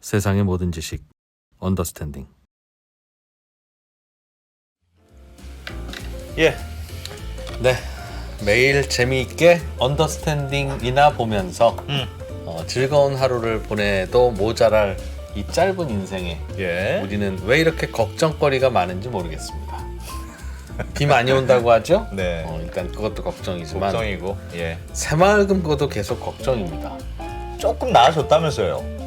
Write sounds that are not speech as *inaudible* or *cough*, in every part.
세상의 모든 지식 언더스탠딩 예. 네 매일 재미있게 언더스탠딩이나 보면서 음. 어, 즐거운 하루를 보내도 모자랄 이 짧은 인생에 예. 우리는 왜 이렇게 걱정거리가 많은지 모르겠습니다. 비 많이 온다고 하죠? *laughs* 네. 어, 일단 그것도 걱정이지만 걱정이고. 예. 새마을금 그도 계속 걱정입니다. 조금 나아졌다면서요.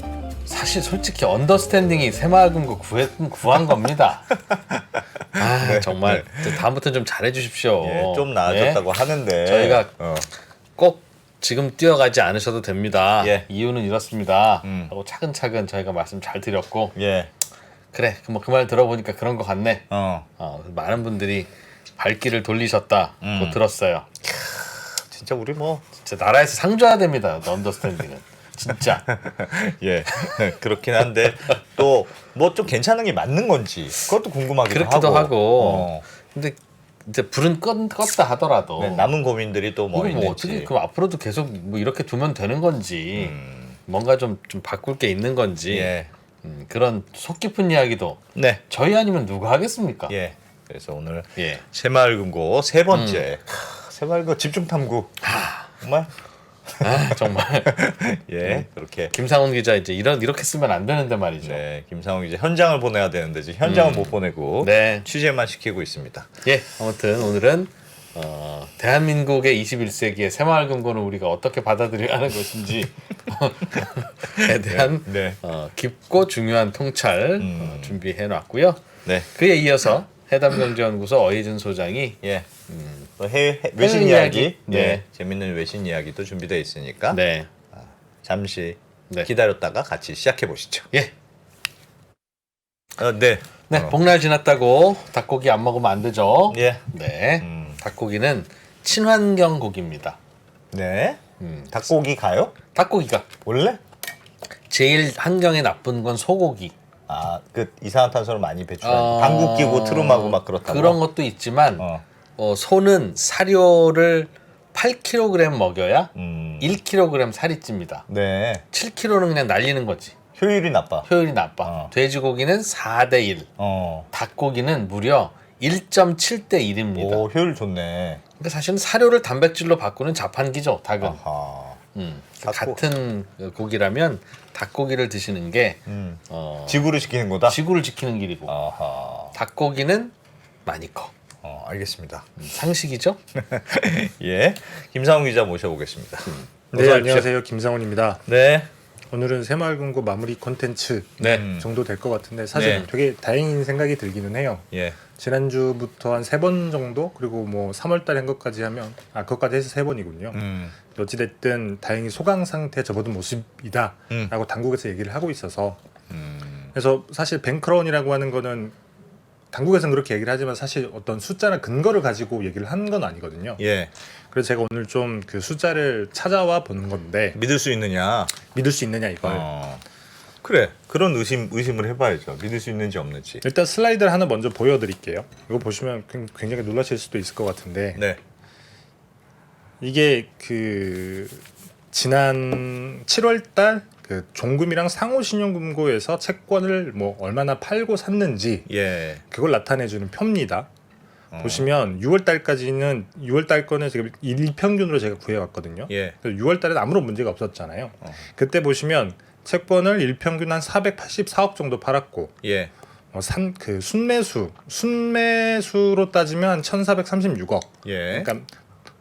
사실 솔직히 언더스탠딩이 새마을금고 구해, 구한 겁니다. 아 *laughs* 정말 다음부터 좀 잘해주십시오. 예. 좀 나아졌다고 네? 하는데 저희가 어. 꼭 지금 뛰어가지 않으셔도 됩니다. 예. 이유는 이렇습니다. 음. 하고 차근차근 저희가 말씀 잘 드렸고 예. 그래 뭐그 말 들어보니까 그런 것 같네. 어. 어, 많은 분들이 발길을 돌리셨다고 음. 들었어요. 진짜 우리 뭐 진짜 나라에서 상 줘야 됩니다. 언더스탠딩은 진짜. 예. 그렇긴 한데 또 뭐 좀 괜찮은 게 맞는 건지 그것도 궁금하기도 그렇기도 하고. 하고. 어. 근데 이제 불은 껐, 껐다 하더라도 네, 남은 고민들이 또 뭐 이거 있는지. 뭐 어떻게 그 앞으로도 계속 뭐 이렇게 두면 되는 건지 음. 뭔가 좀 좀 바꿀 게 있는 건지 예. 음, 그런 속 깊은 이야기도 네. 저희 아니면 누가 하겠습니까? 예. 그래서 오늘 예. 새마을금고 세 번째 음. 크, 새마을금 집중 탐구. 정말 아, *laughs* 정말 예 그렇게 김상훈 기자 이제 이런 이렇게 쓰면 안 되는데 말이죠. 네 김상욱 이제 현장을 보내야 되는데 지금 현장을 음. 못 보내고 네. 취재만 시키고 있습니다. 예, 아무튼 오늘은 어, 대한민국의 21세기의 새마을금고는 우리가 어떻게 받아들여야 하는 것인지에 대한 네. 어, 깊고 중요한 통찰 음. 어, 준비해 놨고요. 네. 그에 이어서 해담경제연구소 어이진 소장이 예. 음, 또 해외, 외신 이야기, 이야기? 네. 네. 재밌는 외신 이야기도 준비되어 있으니까 네, 잠시 네. 기다렸다가 같이 시작해 보시죠. 예, 어, 네. 네, 어. 복날 지났다고 닭고기 안 먹으면 안 되죠. 예. 네, 음. 닭고기는 친환경 고기입니다. 네. 음, 닭고기 가요? 닭고기가 원래? 제일 환경에 나쁜 건 소고기. 아, 그 이산화탄소를 많이 배출하는 어, 방귀 끼고 트름하고 막 그렇다고. 그런 것도 있지만 어. 어, 소는 사료를 8kg 먹여야 음. 1kg 살이 찝니다. 네. 7kg는 그냥 날리는 거지. 효율이 나빠. 효율이 나빠. 어. 돼지고기는 4대 1, 어. 닭고기는 무려 1.7대 1입니다. 오, 효율 좋네. 그러니까 사실은 사료를 단백질로 바꾸는 자판기죠, 닭은. 아하. 음. 닭고- 같은 고기라면 닭고기를 드시는 게 음. 어, 지구를 지키는 거다. 지구를 지키는 길이고 아하. 닭고기는 많이 커. 어, 알겠습니다. 음, 상식이죠? *laughs* 예. 김상훈 기자 모셔보겠습니다. 음. 어서 네 오십시오. 안녕하세요 김상훈입니다. 네. 오늘은 새마을금고 마무리 콘텐츠 네. 음. 정도 될 것 같은데 사실 네. 되게 다행인 생각이 들기는 해요. 예. 지난주부터 한 세 번 정도 그리고 뭐 3월달에 한 것까지 하면 아 그것까지 해서 세 번이군요. 음. 어찌됐든 다행히 소강 상태 접어든 모습이다라고 음. 당국에서 얘기를 하고 있어서 음. 그래서 사실 뱅크런이라고 하는 거는 당국에서는 그렇게 얘기를 하지만 사실 어떤 숫자나 근거를 가지고 얘기를 한 건 아니거든요. 예. 그래서 제가 오늘 좀 그 숫자를 찾아와 보는 건데 믿을 수 있느냐? 믿을 수 있느냐 이걸 어. 그래. 그런 의심 의심을 해봐야죠. 믿을 수 있는지 없는지. 일단 슬라이드를 하나 먼저 보여드릴게요. 이거 보시면 굉- 굉장히 놀라실 수도 있을 것 같은데 네. 이게 그 지난 7월달 그 종금이랑 상호신용금고에서 채권을 뭐 얼마나 팔고 샀는지 예. 그걸 나타내주는 표입니다. 어. 보시면 6월 달까지는 6월 달 거는 지금 일평균으로 제가 구해왔거든요. 예. 6월 달에는 아무런 문제가 없었잖아요. 어. 그때 보시면 채권을 일평균 한 484억 정도 팔았고 예. 어, 산, 그 순매수, 순매수로 따지면 한 1,436억. 예. 그러니까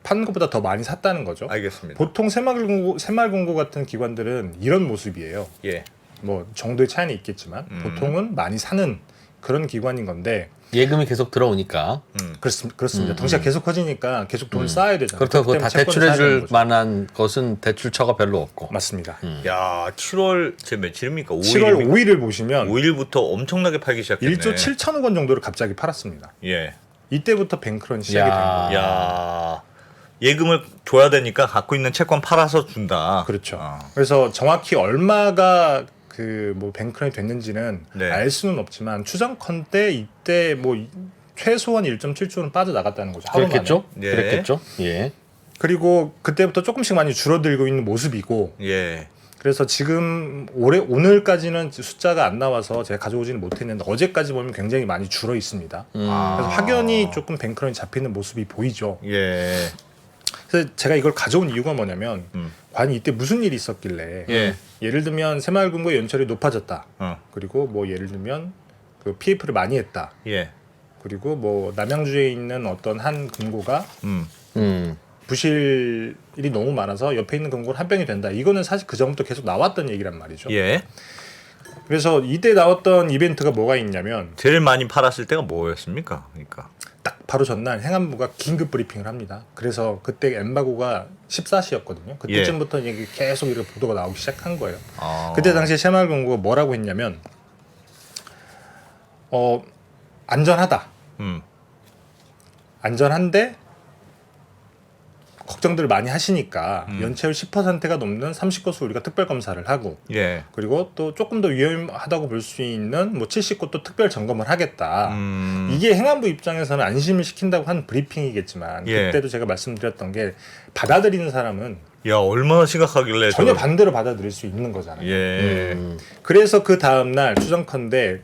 판 것보다 더 많이 샀다는 거죠. 알겠습니다. 보통 새마을금고, 새마을금고 같은 기관들은 이런 모습이에요. 예. 뭐 정도의 차이는 있겠지만 음. 보통은 많이 사는 그런 기관인 건데 예금이 계속 들어오니까 음. 그렇습, 그렇습니다. 음, 덩치가 음. 계속 커지니까 계속 돈을 음. 쌓아야 되잖아요. 그렇다고 다 대출해줄. 만한 것은 대출처가 별로 없고. 맞습니다. 음. 야, 7월 제 며칠입니까? 5일. 7월 5일을 보시면 5일부터 엄청나게 팔기 시작했네. 1조 7천억 원 정도를 갑자기 팔았습니다. 예. 이때부터 뱅크런이 시작이 야. 된 거예요. 야. 예금을 줘야 되니까 갖고 있는 채권 팔아서 준다. 그렇죠. 아. 그래서 정확히 얼마가 그 뭐 뱅크런이 됐는지는 네. 알 수는 없지만 추정컨대 이때 뭐 이- 최소한 1.7조는 빠져나갔다는 거죠. 하루 그랬겠죠? 만에. 예. 그랬겠죠? 예. 그리고 그때부터 조금씩 많이 줄어들고 있는 모습이고 예. 그래서 지금 올해 오늘까지는 숫자가 안 나와서 제가 가져오지는 못했는데 어제까지 보면 굉장히 많이 줄어 있습니다. 음. 아. 그래서 확연히 조금 뱅크런이 잡히는 모습이 보이죠. 예. 그래서 제가 이걸 가져온 이유가 뭐냐면 음. 과연 이때 무슨 일이 있었길래 예. 예를 들면 새마을금고 연철이 높아졌다. 어. 그리고 뭐 예를 들면 그 PF를 많이 했다. 예. 그리고 뭐 남양주에 있는 어떤 한 금고가 음. 음. 부실이 너무 많아서 옆에 있는 금고는 합병이 된다. 이거는 사실 그 전부터 계속 나왔던 얘기란 말이죠. 예. 그래서 이때 나왔던 이벤트가 뭐가 있냐면 제일 많이 팔았을 때가 뭐였습니까? 그러니까. 딱 바로 전날 행안부가 긴급 브리핑을 합니다. 그래서 그때 엠바고가 14시였거든요. 그때쯤부터 이게 계속 이렇게 보도가 나오기 시작한 거예요. 아. 그때 당시에 새마을금고가 뭐라고 했냐면 어 안전하다. 음. 안전한데 걱정들을 많이 하시니까 음. 연체율 10%가 넘는 30곳을 우리가 특별 검사를 하고 예. 그리고 또 조금 더 위험하다고 볼 수 있는 뭐 70곳도 특별 점검을 하겠다. 음. 이게 행안부 입장에서는 안심을 시킨다고 한 브리핑이겠지만 예. 그때도 제가 말씀드렸던 게 받아들이는 사람은 야, 얼마나 심각하길래 전혀 저걸- 반대로 받아들일 수 있는 거잖아요. 예. 음. 그래서 그 다음 날 추정컨대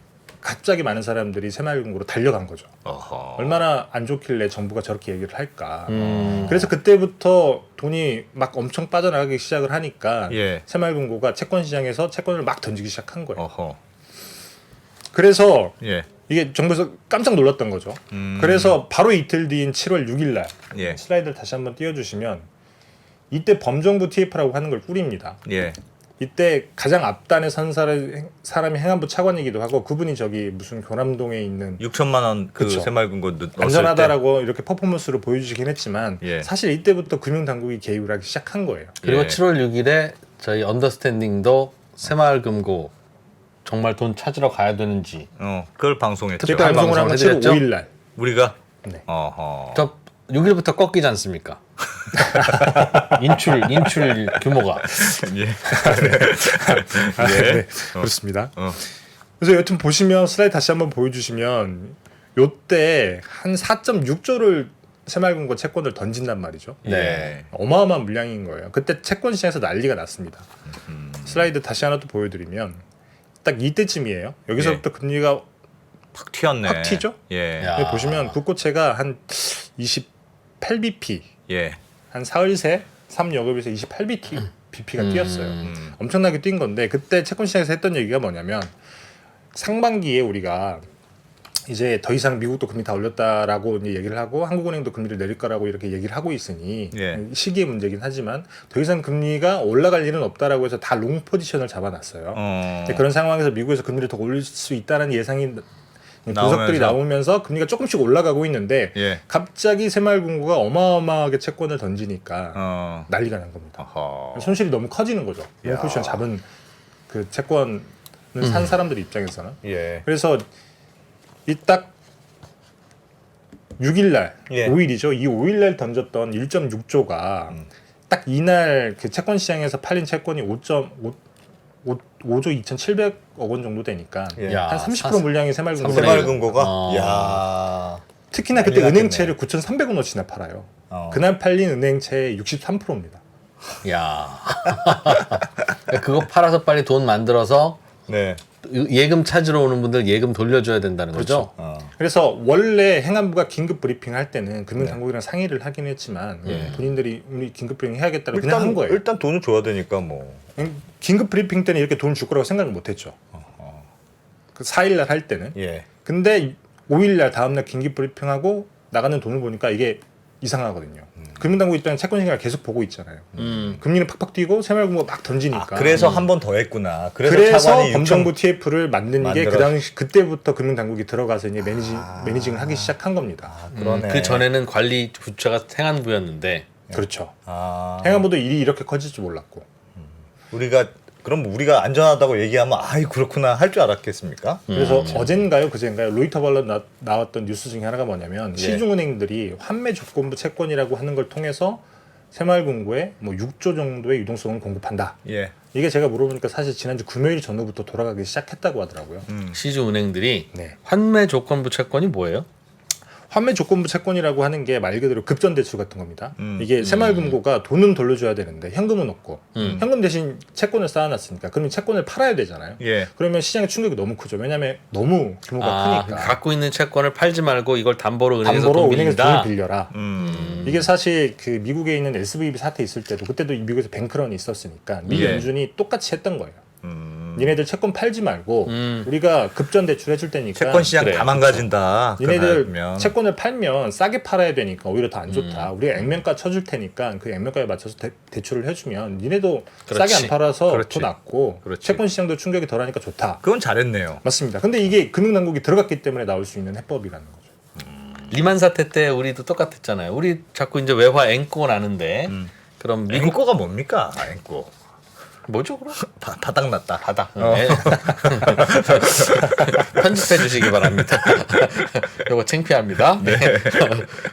갑자기 많은 사람들이 새마을금고로 달려간 거죠. 어허. 얼마나 안 좋길래 정부가 저렇게 얘기를 할까. 음. 그래서 그때부터 돈이 막 엄청 빠져나가기 시작을 하니까 예. 새마을금고가 채권 시장에서 채권을 막 던지기 시작한 거예요. 어허. 그래서 예. 이게 정부에서 깜짝 놀랐던 거죠. 음. 그래서 바로 이틀 뒤인 7월 6일 날 예. 슬라이드를 다시 한번 띄워주시면 이때 범정부 TF라고 하는 걸 꾸립니다. 예. 이때 가장 앞단에 선 사람이, 사람이 행안부 차관이기도 하고 그분이 저기 무슨 교남동에 있는 6천만 원그 그쵸. 새마을금 고 넣- 넣었을 안전하다라고 이렇게 퍼포먼스를 보여주시긴 했지만 예. 사실 이때부터 금융당국이 개입을 하기 시작한 거예요. 그리고 예. 7월 6일에 저희 언더스탠딩도 새마을금고 정말 돈 찾으러 가야 되는지 때 어, 그걸 방송했죠. 특별 제가 방송을 한건 방송을 7월 해드렸죠? 5일 날. 우리가 네. 어허. 저 6일부터 꺾이지 않습니까? *laughs* 인출 인출 규모가 예. 아, *laughs* 예. 네, 그렇습니다. 어. 그래서 여튼 보시면 슬라이드 다시 한번 보여주시면 요때 한 4.6조를 새마을금고 채권을 던진단 말이죠. 예. 어마어마한 물량인 거예요. 그때 채권 시장에서 난리가 났습니다. 음. 슬라이드 다시 하나 또 보여드리면 딱 이때쯤이에요. 여기서부터 금리가 팍 튀었네. 확 튀죠? 예. 야. 여기 보시면 국고채가 한 28bp, 예. 한 사흘 새 3여급에서 28bp BP가 음. 뛰었어요. 음. 엄청나게 뛴 건데 그때 채권 시장에서 했던 얘기가 뭐냐면 상반기에 우리가 이제 더 이상 미국도 금리 다 올렸다라고 이제 얘기를 하고 한국은행도 금리를 내릴 거라고 이렇게 얘기를 하고 있으니 예. 시기의 문제긴 하지만 더 이상 금리가 올라갈 일은 없다라고 해서 다 롱 포지션을 잡아놨어요. 어. 그런 상황에서 미국에서 금리를 더 올릴 수 있다는 예상이? 분석들이 나오면서 금리가 조금씩 올라가고 있는데 예. 갑자기 새마을금고가 어마어마하게 채권을 던지니까 어. 난리가 난 겁니다. 어허. 손실이 너무 커지는 거죠. 야. 롱포지션 잡은 그 채권을 음. 산 사람들 입장에서는. 예. 그래서 이 딱 6일 날, 예. 5일이죠. 이 5일 날 던졌던 1.6조가 음. 딱 이날 그 채권 시장에서 팔린 채권이 5.5 5 조 2,700억 원 정도 되니까 예. 야, 한 30% 사- 물량이 새마을금고 새마을금고가 어. 야. 특히나 그때 난리 은행채를 9,300원어치나 팔아요. 어. 그날 팔린 은행채의 63%입니다. 야 *laughs* 그거 팔아서 빨리 돈 만들어서 네. 예금 찾으러 오는 분들 예금 돌려줘야 된다는 거죠. 어. 그래서 원래 행안부가 긴급 브리핑 할 때는 금융당국이랑 상의를 하긴 했지만 예. 본인들이 우리 긴급 브리핑 해야겠다고 그냥 한 일단 거예요. 일단 돈을 줘야 되니까 뭐. 긴급 브리핑 때는 이렇게 돈을 줄 거라고 생각을 못 했죠. 그 4일 날 할 때는. 예. 근데 5일 날 다음 날 긴급 브리핑하고 나가는 돈을 보니까 이게 이상하거든요. 금융당국 입장에 채권 시장을 계속 보고 있잖아요. 음. 금리는 팍팍 뛰고 새마을금고가 막 던지니까. 아, 그래서 한 번 더 했구나. 그래서, 그래서, 차관이 범정부 6천 TF를 만든 게 만들어- 그 당시 그때부터 금융당국이 들어가서 이제 매니징 아. 매니징을 하기 시작한 겁니다. 아, 음, 그러네. 그 전에는 관리 부처가 행안부였는데 그렇죠. 아. 행안부도 일이 이렇게 커질 줄 몰랐고. 우리가 그럼 우리가 안전하다고 얘기하면 아이 그렇구나 할 줄 알았겠습니까? 그래서 음. 어젠가요, 그젠가요, 로이터 발론 나, 나왔던 뉴스 중에 하나가 뭐냐면 예. 시중은행들이 환매 조건부 채권이라고 하는 걸 통해서 새마을금고에 뭐 6조 정도의 유동성을 공급한다. 예. 이게 제가 물어보니까 사실 지난주 금요일 전후부터 돌아가기 시작했다고 하더라고요. 음. 시주 은행들이 네. 환매 조건부 채권이 뭐예요? 환매 조건부 채권이라고 하는 게 말 그대로 급전 대출 같은 겁니다. 음. 이게 새마을금고가 돈은 돌려줘야 되는데 현금은 없고 음. 현금 대신 채권을 쌓아놨으니까 그러면 채권을 팔아야 되잖아요. 예. 그러면 시장의 충격이 너무 크죠. 왜냐하면 너무 규모가 아, 크니까 갖고 있는 채권을 팔지 말고 이걸 담보로 은행에서 담보로 돈 은행에서 빌린다. 돈을 빌려라. 음. 이게 사실 그 미국에 있는 SVB 사태 있을 때도 그때도 미국에서 뱅크런이 있었으니까 미 예. 연준이 똑같이 했던 거예요. 음. 니네들 채권 팔지 말고 음. 우리가 급전 대출 해줄 테니까 채권 시장 그래, 다 망가진다. 니네들 그러면. 채권을 팔면 싸게 팔아야 되니까 오히려 더안 음. 좋다. 우리가 액면가 쳐줄 테니까 그 액면가에 맞춰서 대, 출을 해주면 니네도 그렇지. 싸게 안 팔아서 그렇지. 더 낫고 그렇지. 채권 시장도 충격이 덜하니까 좋다. 그건 잘했네요. 맞습니다. 근데 이게 금융당국이 들어갔기 때문에 나올 수 있는 해법이라는 거죠. 리만 사태 때 우리도 똑같았잖아요. 우리 자꾸 이제 외화 앵꼬 나는데 음. 그럼 미국 앵꼬가 뭡니까? 앵꼬. 뭐죠 그럼? 바, 바닥 났다. 바닥. 어. 네. *laughs* 편집해 주시기 바랍니다. *laughs* 이거 창피합니다. 네. *laughs*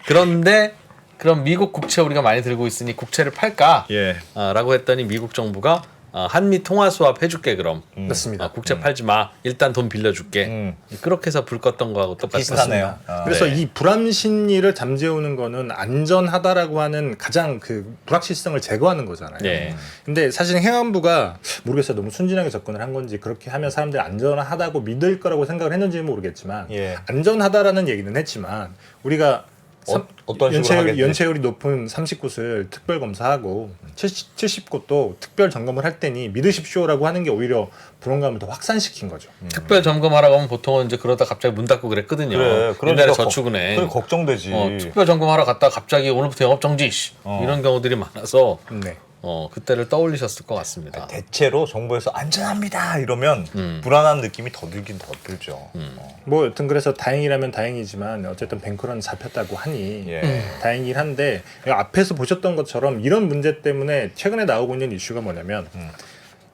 그런데 그럼 미국 국채 우리가 많이 들고 있으니 국채를 팔까? 예. 아, 라고 했더니 미국 정부가 아, 한미 통화 수합 해줄게 그럼. 맞습니다. 아, 국채 팔지 마. 일단 돈 빌려줄게. 음. 그렇게 해서 불 껐던 거하고 똑같습니다. 비슷하네요. 아, 그래서 네. 이 불안 심리를 잠재우는 거는 안전하다라고 하는 가장 그 불확실성을 제거하는 거잖아요. 네. 근데 사실 행안부가 모르겠어요. 너무 순진하게 접근을 한 건지 그렇게 하면 사람들이 안전하다고 믿을 거라고 생각을 했는지 는 모르겠지만 예. 안전하다라는 얘기는 했지만 우리가 어, 어떤 식으로 연체율, 하겠지? 연체율이 높은 30곳을 특별 검사하고 70, 70곳도 특별 점검을 할 때니 믿으십시오라고 하는 게 오히려 불안감을 더 확산시킨 거죠. 특별 점검하라고 하면 보통은 이제 그러다 갑자기 문 닫고 그랬거든요. 그래. 그러니까 옛날에 걱- 저축은행. 그래 걱정되지. 어, 특별 점검하러 갔다 가 갑자기 오늘부터 영업 정지 씨. 어. 이런 경우들이 많아서 네. 어, 그때를 떠올리셨을 것 같습니다. 대체로 정부에서 안전합니다 이러면 음. 불안한 느낌이 더 들긴 더 들죠. 어. 뭐 여튼 그래서 다행이라면 다행이지만 어쨌든 뱅크런 잡혔다고 하니 예. 다행이긴 한데 앞에서 보셨던 것처럼 이런 문제 때문에 최근에 나오고 있는 이슈가 뭐냐면 음.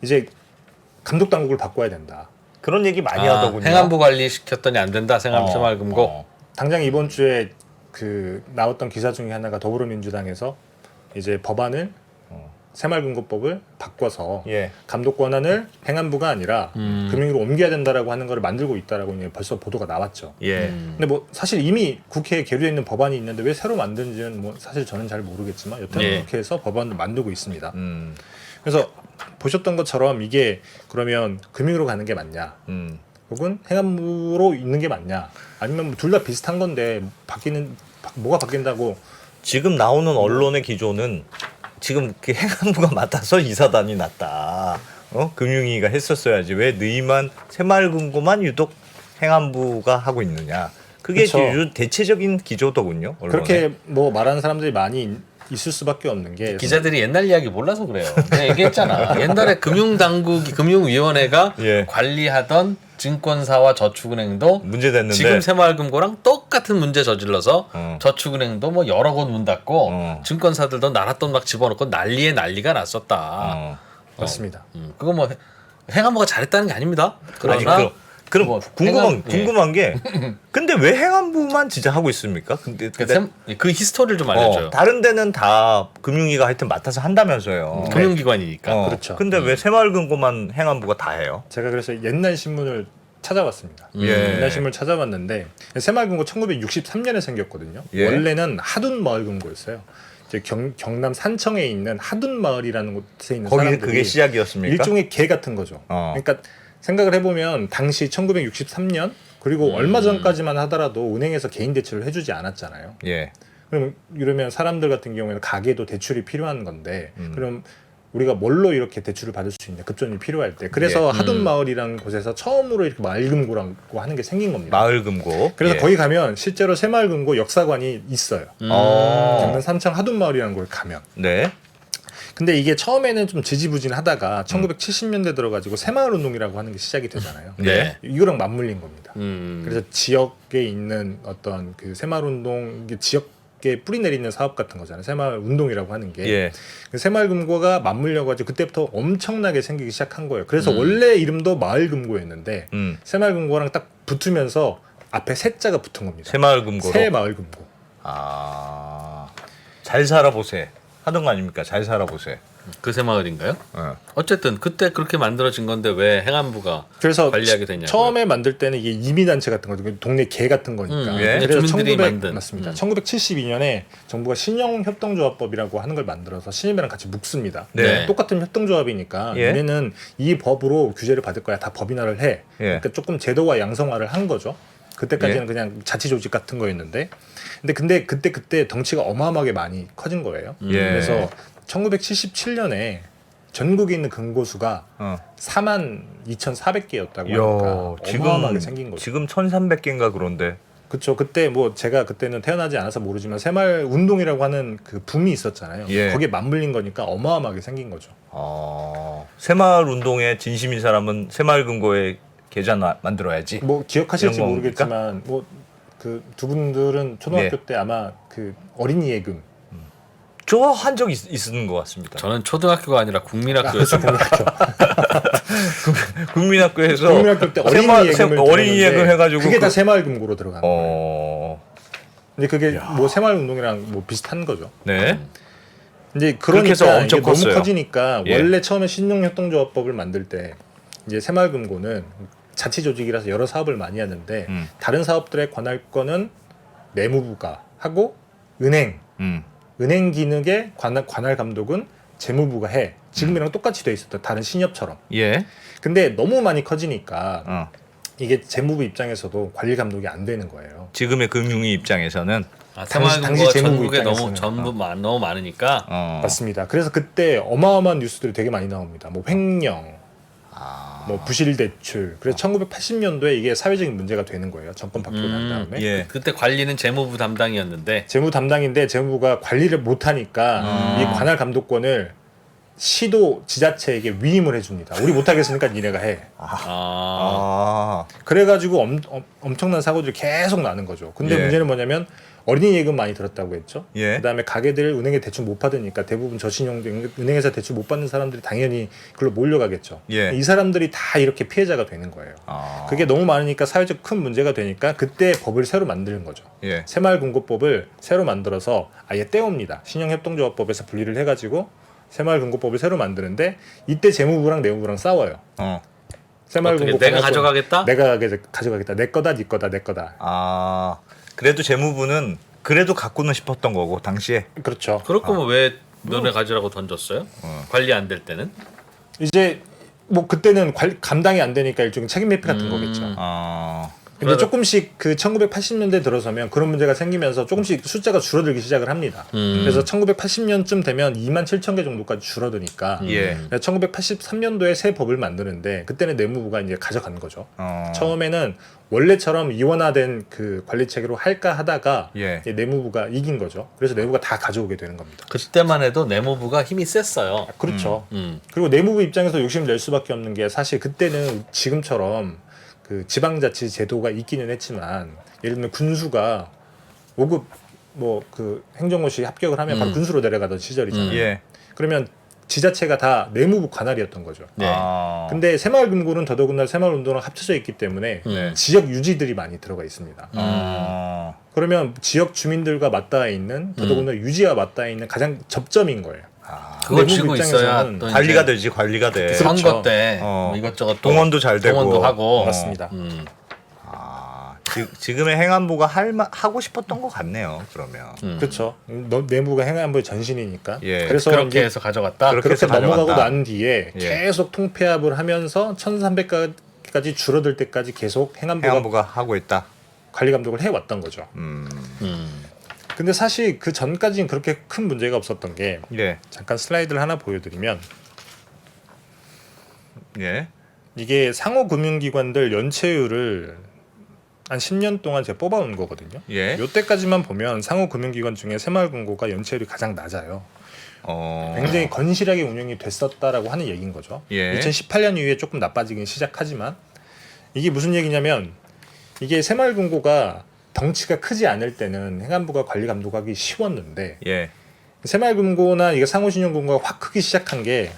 이제 감독 당국을 바꿔야 된다. 그런 얘기 많이 아, 하더군요. 행안부 관리 시켰더니 안 된다. 생활 어, 생활금고. 어. 당장 이번 주에 그 나왔던 기사 중에 하나가 더불어민주당에서 이제 법안을 어. 새마을금고법을 바꿔서 예. 감독 권한을 행안부가 아니라 음. 금융위로 옮겨야 된다라고 하는 것을 만들고 있다라고 이제 벌써 보도가 나왔죠. 예. 음. 근데 뭐 사실 이미 국회에 계류되어 있는 법안이 있는데 왜 새로 만드는지는 뭐 사실 저는 잘 모르겠지만 여튼 예. 국회에서 법안을 만들고 있습니다. 음. 그래서 보셨던 것처럼 이게 그러면 금융으로 가는 게 맞냐? 음. 혹은 행안부로 있는 게 맞냐? 아니면 뭐 둘다 비슷한 건데 바뀌는 바- 뭐가 바뀐다고 지금 나오는 언론의 기조는 지금 그 행안부가 *laughs* 맡아서 이사단이 났다. 어? 금융위가 했었어야지. 왜 너희만 새마을금고만 유독 행안부가 하고 있느냐. 그게 그쵸. 유- 대체적인 기조더군요. 언론의. 그렇게 뭐 말하는 사람들이 많이 있을 수밖에 없는 게 기자들이 옛날 이야기 몰라서 그래요. 내가 얘기했잖아. *laughs* 옛날에 금융당국이 금융위원회가 예. 관리하던 증권사와 저축은행도 문제됐는데 지금 새마을금고랑 똑 같은 문제 저질러서 어. 저축은행도 뭐 여러 곳 문 닫고 어. 증권사들도 나랏돈 막 집어넣고 난리에 난리가 났었다. 어. 맞습니다. 음, 그거 뭐 해- 행안부가 잘했다는 게 아닙니다. 그러나 아니, 그, 그럼 뭐 궁금한 행안- 예. 궁금한 게 *laughs* 근데 왜 행안부만 진짜 하고 있습니까? 근데, 그, 근데 셈- 그 히스토리를 좀 알려줘요. 어, 다른 데는 다 금융위가 하여튼 맡아서 한다면서요. 금융기관이니까. 어, 그렇죠. 근데 왜 새마을금고만 행안부가 다 해요? 제가 그래서 옛날 신문을 찾아봤습니다. 음. 예. 신문을 찾아봤는데 새마을금고 1963년에 생겼거든요. 예. 원래는 하둔 마을금고였어요. 이제 경, 경남 산청에 있는 하둔 마을이라는 곳에 있는 거기 사람들이 그게 시작이었습니까? 일종의 개 같은 거죠. 어. 그러니까 생각을 해보면 당시 1963년 그리고 음. 얼마 전까지만 하더라도 은행에서 개인 대출을 해주지 않았잖아요. 예. 그럼 이러면 사람들 같은 경우에는 가게도 대출이 필요한 건데 음. 그럼 우리가 뭘로 이렇게 대출을 받을 수 있냐 급전이 필요할 때 그래서 예. 하둔마을이라는 곳에서 처음으로 이렇게 마을금고라고 하는 게 생긴 겁니다. 마을금고. 그래서 예. 거기 가면 실제로 새마을금고 역사관이 있어요. 음. 어. 경남 삼청 하둔마을이라는 곳에 가면 네. 근데 이게 처음에는 좀 지지부진하다가 1970년대 들어가지고 새마을 운동이라고 하는 게 시작이 되잖아요. 네. 이거랑 맞물린 겁니다. 음. 그래서 지역에 있는 어떤 그 새마을 운동 이게 지역 에 뿌리 내리는 사업 같은 거잖아요. 새마을 운동이라고 하는 게 예. 그 새마을금고가 맞물려가지고 그때부터 엄청나게 생기기 시작한 거예요. 그래서 음. 원래 이름도 마을금고였는데 음. 새마을금고랑 딱 붙으면서 앞에 새자가 붙은 겁니다. 새마을금고로. 새마을금고. 아. 잘 살아보세. 하던 거 아닙니까? 잘 살아보세요. 그 새 마을인가요? 어. 어쨌든 그때 그렇게 만들어진 건데 왜 행안부가 그래서 관리하게 됐냐고요? 처음에 만들 때는 이게 이미 단체 같은 거죠. 동네 개 같은 거니까. 음, 예. 그래서 주민들이 1900 만든. 맞습니다. 음. 1972년에 정부가 신형 협동조합법이라고 하는 걸 만들어서 신임이랑 같이 묶습니다. 네. 똑같은 협동조합이니까 예. 얘네는 이 법으로 규제를 받을 거야. 다 법인화를 해. 예. 그러니까 조금 제도화 양성화를 한 거죠. 그때까지는 예. 그냥 자치 조직 같은 거였는데, 근데 근데 그때 그때 덩치가 어마어마하게 많이 커진 거예요. 예. 그래서 1977년에 전국에 있는 금고수가 어. 4만 2,400개였다고 이야, 하니까 어마어마하게 생긴 거죠. 지금 1,300개인가 그런데. 그렇죠. 그때 뭐 제가 그때는 태어나지 않아서 모르지만 새마을 운동이라고 하는 그 붐이 있었잖아요. 예. 거기에 맞물린 거니까 어마어마하게 생긴 거죠. 어. 새마을 운동에 진심인 사람은 새마을 금고에 계좌 나- 만들어야지. 뭐 기억하실지 이런 겁니까? 모르겠지만 뭐 그 두 분들은 초등학교 예. 때 아마 그 어린이 예금 저한 적 있는 것 같습니다. 저는 초등학교가 아니라 국민학교에서 *laughs* 국민학교에서 국민학교 때 어린이 새마- 예금을 새- 어린이 들었는데 예금 해가지고 그게 다 그- 새마을 금고로 들어가는 거예요. 어. 근데 그게 뭐 새마을 운동이랑 뭐 비슷한 거죠. 네. 이제 그렇게 그러니까 해서 엄청 너무. 커지니까 예. 원래 처음에 신용협동조합법을 만들 때 이제 새마을금고는 자치 조직이라서 여러 사업을 많이 하는데 음. 다른 사업들의 관할권은 내무부가 하고 은행 음. 은행 기능의 관할, 관할 감독은 재무부가 해. 지금이랑 똑같이 돼 있었던 다른 신협처럼. 예. 근데 너무 많이 커지니까 어. 이게 재무부 입장에서도 관리 감독이 안 되는 거예요. 지금의 금융위 입장에서는 아, 당시- 당시 재무부 전국에 너무 입장에서는. 전부 마- 너무 많으니까 어. 맞습니다. 그래서 그때 어마어마한 뉴스들이 되게 많이 나옵니다. 뭐 횡령, 아. 뭐 부실 대출. 그래서 1980년도에 이게 사회적인 문제가 되는 거예요. 정권 바뀌고 난 음, 다음에. 예. 그때 관리는 재무부 담당이었는데 재무 담당인데 재무부가 관리를 못 하니까 아. 이 관할 감독권을 시도 지자체에게 위임을 해줍니다. 우리 못 하겠으니까 니네가 해. 아, 아. 그래가지고 엄, 엄, 엄청난 사고들이 계속 나는 거죠. 근데 예. 문제는 뭐냐면 어린이 예금 많이 들었다고 했죠. 예. 그다음에 가게들 은행에 대출 못 받으니까 대부분 저신용 은행에서 대출 못 받는 사람들이 당연히 그걸로 몰려가겠죠. 예. 이 사람들이 다 이렇게 피해자가 되는 거예요. 아. 그게 너무 많으니까 사회적 큰 문제가 되니까 그때 법을 새로 만드는 거죠. 예. 새마을금고법을 새로 만들어서 아예 떼옵니다. 신형협동조합법에서 분리를 해가지고 새마을금고법을 새로 만드는데 이때 재무부랑 내무부랑 싸워요. 어. 새마을금고 어떻게 내가 가져가겠다? 내가 가게- 가져가겠다. 내 거다, 네 거다, 내 거다. 아. 그래도 재무부는 그래도 갖고는 싶었던 거고 당시에. 그렇죠. 그럴 거면 왜 너네 가지라고 던졌어요? 어. 관리 안 될 때는? 이제 뭐 그때는 관- 감당이 안 되니까 일종의 책임 회피 같은 음. 거겠죠. 아. 근데 조금씩 그 1980년대 들어서면 그런 문제가 생기면서 조금씩 숫자가 줄어들기 시작을 합니다. 음. 그래서 1980년쯤 되면 2만 7천 개 정도까지 줄어드니까 예. 1983년도에 새 법을 만드는데 그때는 내무부가 이제 가져간 거죠. 어. 처음에는 원래처럼 이원화된 그 관리 체계로 할까 하다가 예. 이제 내무부가 이긴 거죠. 그래서 내무부가 다 가져오게 되는 겁니다. 그때만 해도 내무부가 힘이 셌어요. 그렇죠. 음. 그리고 내무부 입장에서 욕심을 낼 수밖에 없는 게 사실 그때는 지금처럼 그 지방자치 제도가 있기는 했지만 예를 들면 군수가 5급 뭐 그 행정고시 합격을 하면 바로 음. 군수로 내려가던 시절이잖아요. 음. 예. 그러면 지자체가 다 내무부 관할이었던 거죠. 네. 아. 근데 새마을금고는 더더군다나 새마을운동랑 합쳐져 있기 때문에 네. 지역 유지들이 많이 들어가 있습니다. 아. 그러면 지역 주민들과 맞닿아 있는 더더군다나 유지와 맞닿아 있는 가장 접점인 거예요. 아. 그걸 쥐고 있어야 또 이제 관리가 되지 관리가 돼. 그렇죠. 선거 때 어. 뭐 이것저것 또 동원도 잘 되고. 동원도 하고 맞습니다. 음. 아. 지, 지금의 행안부가 할 마, 하고 싶었던 것 같네요. 그러면. 음. 그렇죠. 너- 내무부가 행안부의 전신이니까. 예. 그래서 그렇게 이제 해서 가져갔다. 그렇게 그렇게 해서 넘어가고 가져간다. 난 뒤에 예. 계속 통폐합을 하면서 1,300까지 줄어들 때까지 계속 행안부가 행안부가 하고 있다. 관리 감독을 해왔던 거죠. 음. 음. 근데 사실 그 전까지는 그렇게 큰 문제가 없었던 게 예. 잠깐 슬라이드를 하나 보여드리면 예. 이게 상호 금융기관들 연체율을 한 10년 동안 제가 뽑아온 거거든요. 예. 요때까지만 보면 상호 금융기관 중에 새마을금고가 연체율이 가장 낮아요. 어. 굉장히 건실하게 운영이 됐었다라고 하는 얘기인 거죠. 예. 2018년 이후에 조금 나빠지긴 시작하지만 이게 무슨 얘기냐면 이게 새마을금고가 덩치가 크지 않을 때는 행안부가 관리 감독하기 쉬웠는데 예. 새마을금고나 이게 상호신용금고가 확 크기 시작한 게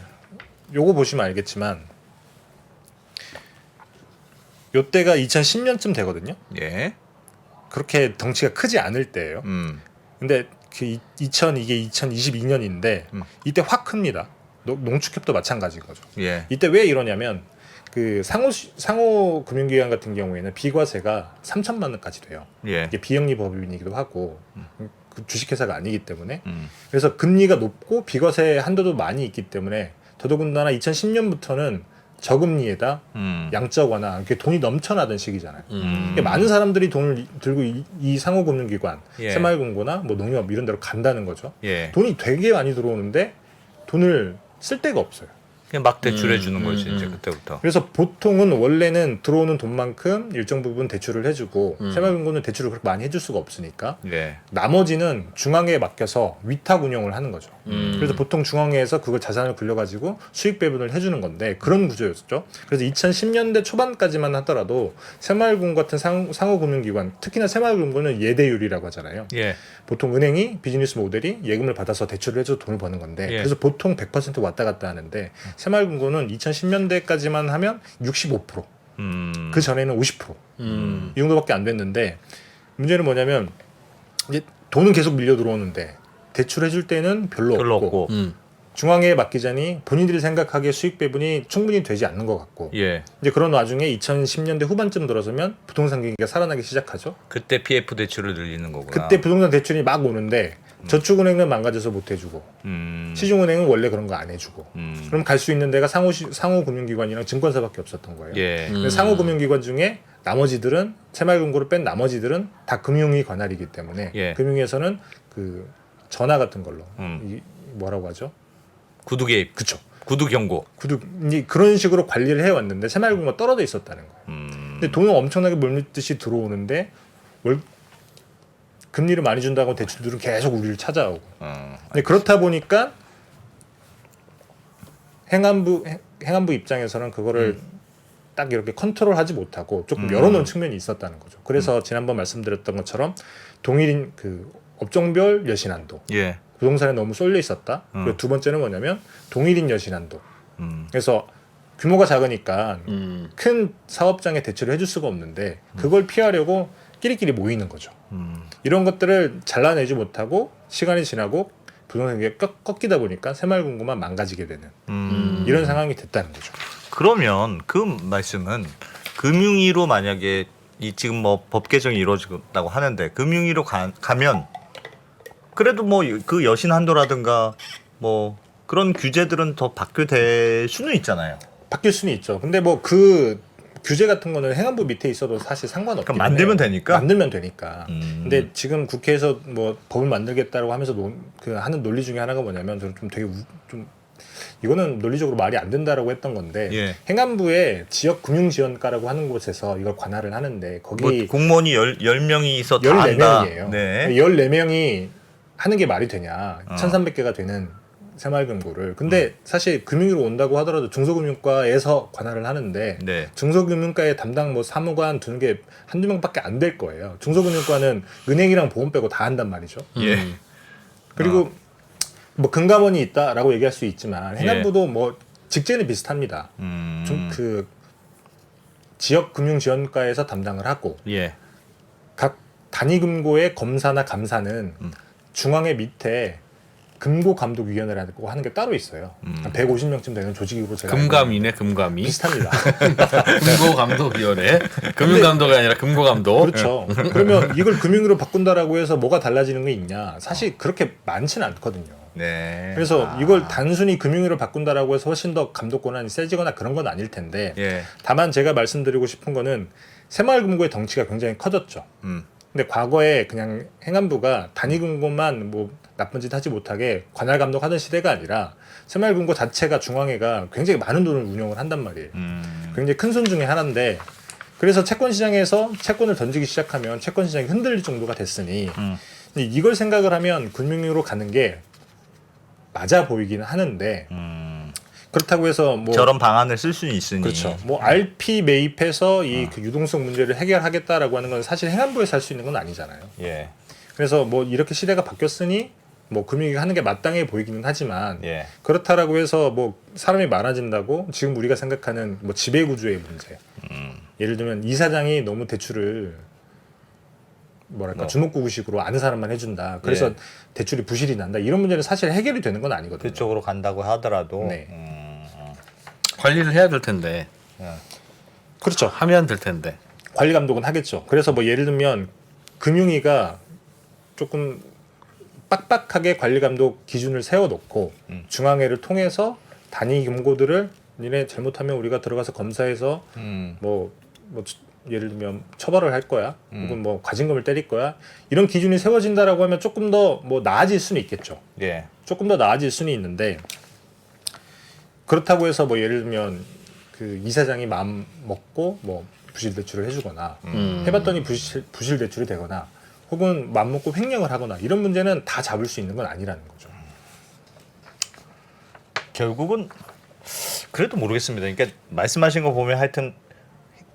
요거 보시면 알겠지만 요때가 2010년쯤 되거든요. 예. 그렇게 덩치가 크지 않을 때예요. 음. 근데 그2000 이게 2022년인데 음. 이때 확 큽니다. 노- 농축협도 마찬가지인 거죠. 예. 이때 왜 이러냐면 그 상호 시- 상호 금융기관 같은 경우에는 비과세가 3천만 원까지 돼요. 예. 이게 비영리 법인이기도 하고 그 주식회사가 아니기 때문에 음. 그래서 금리가 높고 비과세 한도도 많이 있기 때문에 더더군다나 2010년부터는 저금리에다 음. 양적 완화, 이렇게 돈이 넘쳐나던 시기잖아요. 음. 이게 많은 사람들이 돈을 이- 들고 이, 이 상호금융기관, 예. 새마을금고나 뭐 농협 이런 데로 간다는 거죠. 예. 돈이 되게 많이 들어오는데 돈을 쓸 데가 없어요. 그냥 막 대출해 주는 음, 거지 음, 이제 음. 그때부터. 그래서 보통은 원래는 들어오는 돈만큼 일정 부분 대출을 해주고 음. 새마을금고는 대출을 그렇게 많이 해줄 수가 없으니까 예. 나머지는 중앙에 맡겨서 위탁 운영을 하는 거죠. 음. 그래서 보통 중앙회에서 그걸 자산을 굴려가지고 수익 배분을 해주는 건데 그런 구조였죠. 그래서 2010년대 초반까지만 하더라도 새마을금 같은 상, 상호금융기관, 특히나 새마을금고는 예대율이라고 하잖아요. 예. 보통 은행이 비즈니스 모델이 예금을 받아서 대출을 해서 돈을 버는 건데 예. 그래서 보통 100% 왔다 갔다 하는데 새마을금고는 2010년대까지만 하면 65%, 음. 그 전에는 50%. 음. 이 정도밖에 안 됐는데 문제는 뭐냐면 이제 돈은 계속 밀려 들어오는데 대출해 줄 때는 별로, 별로 없고, 없고. 음. 중앙에 맡기자니 본인들이 생각하기에 수익 배분이 충분히 되지 않는 것 같고 예. 이제 그런 와중에 2010년대 후반쯤 들어서면 부동산 경기가 살아나기 시작하죠. 그때 PF 대출을 늘리는 거구나. 그때 부동산 대출이 막 오는데 저축은행은 망가져서 못 해주고 음. 시중은행은 원래 그런 거 안 해주고 음. 그럼 갈 수 있는 데가 상호 상호 금융기관이랑 증권사밖에 없었던 거예요. 예. 음. 근데 상호 금융기관 중에 나머지들은 새마을금고를 뺀 나머지들은 다 금융위 관할이기 때문에 예. 금융위에서는 그 전화 같은 걸로 음. 이 뭐라고 하죠? 구두 개입. 그쵸. 구두 경고. 구두 이 그런 식으로 관리를 해왔는데 새마을금고가 떨어져 있었다는 거예요. 음. 근데 돈은 엄청나게 물밀듯이 들어오는데 월 금리를 많이 준다고 대출들은 계속 우리를 찾아오고. 어. 근데 그렇다 보니까 행안부 행- 행안부 입장에서는 그거를 딱 이렇게 컨트롤하지 못하고 조금 음. 열어놓은 측면이 있었다는 거죠. 그래서 지난번 말씀드렸던 것처럼 동일인 그 업종별 여신한도 예. 부동산에 너무 쏠려 있었다. 음. 그리고 두 번째는 뭐냐면 동일인 여신한도. 음. 그래서 규모가 작으니까 음. 큰 사업장에 대출을 해줄 수가 없는데 그걸 피하려고 끼리끼리 모이는 거죠. 음. 이런 것들을 잘라내지 못하고 시간이 지나고 부동산 게 꺾이다 보니까 새마을금고만 망가지게 되는 음. 이런 상황이 됐다는 거죠. 그러면 그 말씀은 금융위로 만약에 이 지금 뭐 법 개정이 이루어진다고 하는데 금융위로 가, 가면 그래도 뭐 그 여신 한도라든가 뭐 그런 규제들은 더 박교될 수는 있잖아요. 바뀔 수는 있죠. 근데 뭐 그 규제 같은 거는 행안부 밑에 있어도 사실 상관없기 때문에 만들면 되니까? 만들면 되니까. 음. 근데 지금 국회에서 뭐 법을 만들겠다라고 하면서 논, 그 하는 논리 중에 하나가 뭐냐면 저는 좀 되게 우, 좀 이거는 논리적으로 말이 안 된다라고 했던 건데 예. 행안부의 지역 금융 지원과라고 하는 곳에서 이걸 관할을 하는데 거기 뭐 공무원이 열, 열 명이 있어 다 한다. 14명이에요. 네. 14명이 하는 게 말이 되냐. 어. 1300개가 되는 새마을금고를. 근데 음. 사실 금융위로 온다고 하더라도 중소금융과에서 관할을 하는데 네. 중소금융과의 담당 뭐 사무관 두는 게 한두 명밖에 안 될 거예요. 중소금융과는 은행이랑 보험 빼고 다 한단 말이죠. 예. 음. 그리고 뭐 금감원이 있다라고 얘기할 수 예. 있지만 행안부도 뭐 직제는 비슷합니다. 음. 좀 그 지역 금융 지원과에서 담당을 하고 예. 각 단위 금고의 검사나 감사는 음. 중앙의 밑에 금고 감독 위원회라고 하는 게 따로 있어요. 음. 한 150명쯤 되는 조직으로 제가 금감이네 금감이. 비슷합니다. *laughs* 금고 감독 위원회. 금융 감독이 아니라 금고 감독. 그렇죠. *laughs* 그러면 이걸 금융으로 바꾼다라고 해서 뭐가 달라지는 게 있냐? 사실 그렇게 많지는 않거든요. 네. 그래서 아. 이걸 단순히 금융으로 바꾼다라고 해서 훨씬 더 감독 권한이 세지거나 그런 건 아닐 텐데 예. 다만 제가 말씀드리고 싶은 거는 새마을금고의 덩치가 굉장히 커졌죠. 음. 근데 과거에 그냥 행안부가 단위금고만 뭐 나쁜 짓 하지 못하게 관할 감독하던 시대가 아니라 새마을금고 자체가 중앙회가 굉장히 많은 돈을 운용을 한단 말이에요. 음. 굉장히 큰 손 중에 하나인데 그래서 채권 시장에서 채권을 던지기 시작하면 채권 시장이 흔들릴 정도가 됐으니 음. 이걸 생각을 하면 금융위로 가는 게 맞아 보이기는 하는데 음. 그렇다고 해서 뭐 저런 방안을 쓸 수는 있으니. 그렇죠. 뭐 RP 매입해서 이 그 유동성 문제를 해결하겠다라고 하는 건 사실 행안부에서 할 수 있는 건 아니잖아요. 예. 그래서 뭐 이렇게 시대가 바뀌었으니 뭐 금융위가 하는 게 마땅해 보이기는 하지만 예. 그렇다라고 해서 뭐 사람이 많아진다고 지금 우리가 생각하는 뭐 지배 구조의 문제. 음. 예를 들면 이사장이 너무 대출을 뭐랄까 어. 주먹구구식으로 아는 사람만 해준다. 그래서 예. 대출이 부실이 난다. 이런 문제는 사실 해결이 되는 건 아니거든요. 그쪽으로 간다고 하더라도 네. 음, 관리를 해야 될 텐데 그렇죠. 하면 될 텐데. 관리 감독은 하겠죠. 그래서 뭐 예를 들면 금융위가 조금 빡빡하게 관리 감독 기준을 세워놓고 음. 중앙회를 통해서 단위 금고들을 니네 잘못하면 우리가 들어가서 검사해서 음, 뭐, 뭐 치- 예를 들면 처벌을 할 거야 음. 혹은 뭐 과징금을 때릴 거야 이런 기준이 세워진다라고 하면 조금 더 뭐 나아질 수는 있겠죠 예. 조금 더 나아질 수는 있는데 그렇다고 해서 뭐 예를 들면 그 이사장이 마음 먹고 뭐 부실 대출을 해주거나 음. 해봤더니 부실, 부실 대출이 되거나 혹은 마음 먹고 횡령을 하거나 이런 문제는 다 잡을 수 있는 건 아니라는 거죠. 결국은 그래도 모르겠습니다. 그러니까 말씀하신 거 보면 하여튼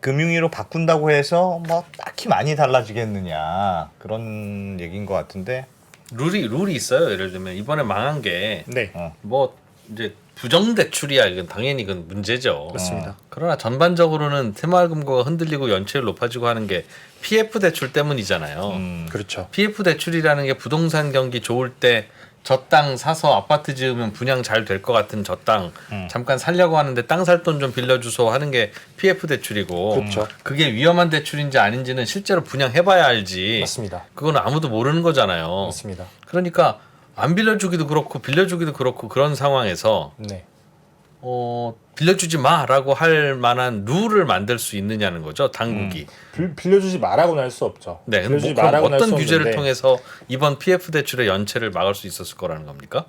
금융위로 바꾼다고 해서 뭐 딱히 많이 달라지겠느냐 그런 얘기인 것 같은데 룰이 룰이 있어요. 예를 들면 이번에 망한 게 네, 어. 뭐 이제 부정 대출이야 이건 당연히 이건 문제죠. 맞습니다. 그러나 전반적으로는 새마을금고가 흔들리고 연체율 높아지고 하는 게 PF 대출 때문이잖아요. 음, 그렇죠. PF 대출이라는 게 부동산 경기 좋을 때 저 땅 사서 아파트 지으면 분양 잘 될 것 같은 저 땅 음. 잠깐 살려고 하는데 땅 살 돈 좀 빌려주소 하는 게 PF 대출이고 그렇죠. 그게 위험한 대출인지 아닌지는 실제로 분양해봐야 알지. 맞습니다. 그거는 아무도 모르는 거잖아요. 맞습니다. 그러니까 안 빌려주기도 그렇고 빌려주기도 그렇고 그런 상황에서 네, 어, 빌려주지 마라고 할 만한 룰을 만들 수 있느냐는 거죠 당국이. 빌, 빌려주지 말라고는 할 수 없죠. 네, 근데 빌려주지 뭐 그럼 말라고는 할수 어떤 규제를 없는데 통해서 이번 PF 대출의 연체를 막을 수 있었을 거라는 겁니까?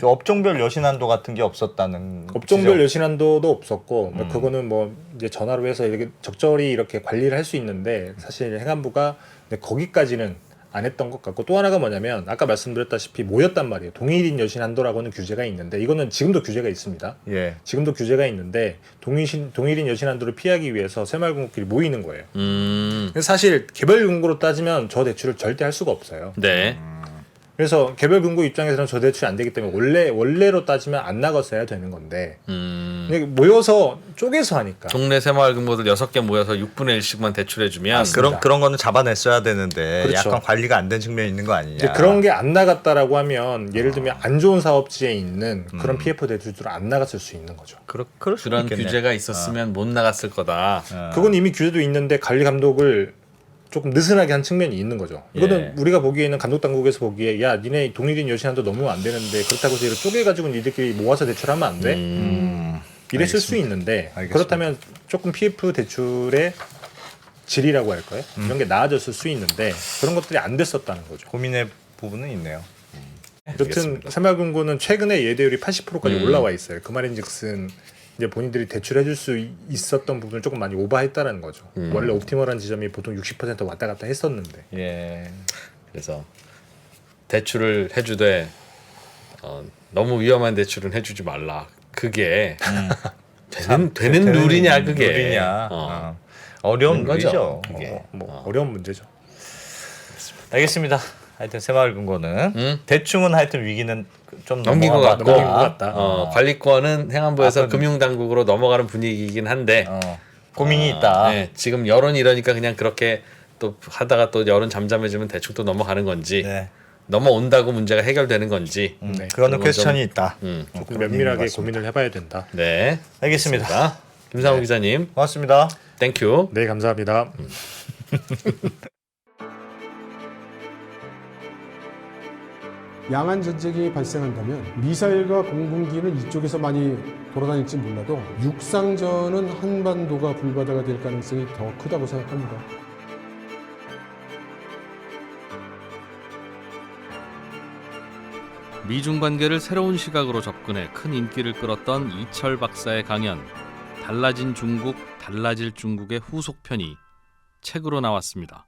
저 업종별 여신한도 같은 게 없었다는 업종별 지적. 여신한도도 없었고 뭐 음. 그거는 뭐 이제 전화로 해서 이렇게 적절히 이렇게 관리를 할 수 있는데 사실 행안부가 근데 거기까지는 안 했던 것 같고 또 하나가 뭐냐면 아까 말씀드렸다시피 모였단 말이에요. 동일인 여신 한도라고는 규제가 있는데 이거는 지금도 규제가 있습니다. 예. 지금도 규제가 있는데 동일신, 동일인 여신 한도를 피하기 위해서 새마을금고끼리 모이는 거예요. 음, 사실 개별 금고로 따지면 저 대출을 절대 할 수가 없어요. 네. 그래서 개별금고 입장에서는 저 대출이 안 되기 때문에 원래 원래로 따지면 안 나갔어야 되는 건데 음, 근데 모여서 쪼개서 하니까 동네 새마을금고들 6개 모여서 6분의 1씩만 대출해주면 맞습니다. 그런 그런 거는 잡아냈어야 되는데 그렇죠. 약간 관리가 안 된 측면이 있는 거 아니냐. 그런 게 안 나갔다라고 하면 예를 들면 안 좋은 사업지에 있는 음. 그런 PF 대출들은 안 나갔을 수 있는 거죠. 그럴 그럴 수도 그런 있겠네. 규제가 있었으면 못 나갔을 거다. 어. 그건 이미 규제도 있는데 관리 감독을 조금 느슨하게 한 측면이 있는 거죠. 이거는 예. 우리가 보기에는 감독 당국에서 보기에 야 니네 동일인 여신한도 너무 안 되는데 그렇다고 해서 이걸 쪼개 가지고 니들끼리 모아서 대출하면 안 돼? 음, 음. 이랬을 수 있는데 알겠습니다. 그렇다면 조금 PF 대출의 질이라고 할까요? 음. 이런 게 나아졌을 수 있는데 그런 것들이 안 됐었다는 거죠. 고민의 부분은 있네요. 여튼 새마을금고는 최근에 예대율이 80%까지 음. 올라와 있어요. 그 말인즉슨 이제 본인들이 대출해줄 수 이- 있었던 부분을 조금 많이 오버했다라는 거죠. 음. 원래 옵티멀한 지점이 보통 60% 왔다 갔다 했었는데 예. 그래서 대출을 해주되 어, 너무 위험한 대출은 해주지 말라. 그게 *laughs* 되는 되는 룰이냐 그게. 룰이냐. 어. 어. 어려운 그런 거죠, 룰이죠. 그게. 어, 뭐 어. 어려운 문제죠. 알겠습니다. 하여튼 새마을 금고는 음? 대충은 하여튼 위기는 좀 넘긴 것 같고 넘긴 것 같다. 어, 관리권은 행안부에서 아, 금융당국으로 넘어가는 분위기이긴 한데 어, 고민이 아, 있다. 네, 지금 여론이 이러니까 그냥 그렇게 또 하다가 또 여론 잠잠해지면 대충 또 넘어가는 건지 네. 넘어온다고 문제가 해결되는 건지 음, 네. 그건 퀘스천이 있다. 음, 조금 그런 것 면밀하게. 고민을 해봐야 된다. 네 알겠습니다. 자, 김상훈 기자님 고맙습니다. 땡큐 네 감사합니다. *laughs* 양안 전쟁이 발생한다면 미사일과 공군기는 이쪽에서 많이 돌아다닐지 몰라도 육상전은 한반도가 불바다가 될 가능성이 더 크다고 생각합니다. 미중 관계를 새로운 시각으로 접근해 큰 인기를 끌었던 이철 박사의 강연 달라진 중국, 달라질 중국의 후속편이 책으로 나왔습니다.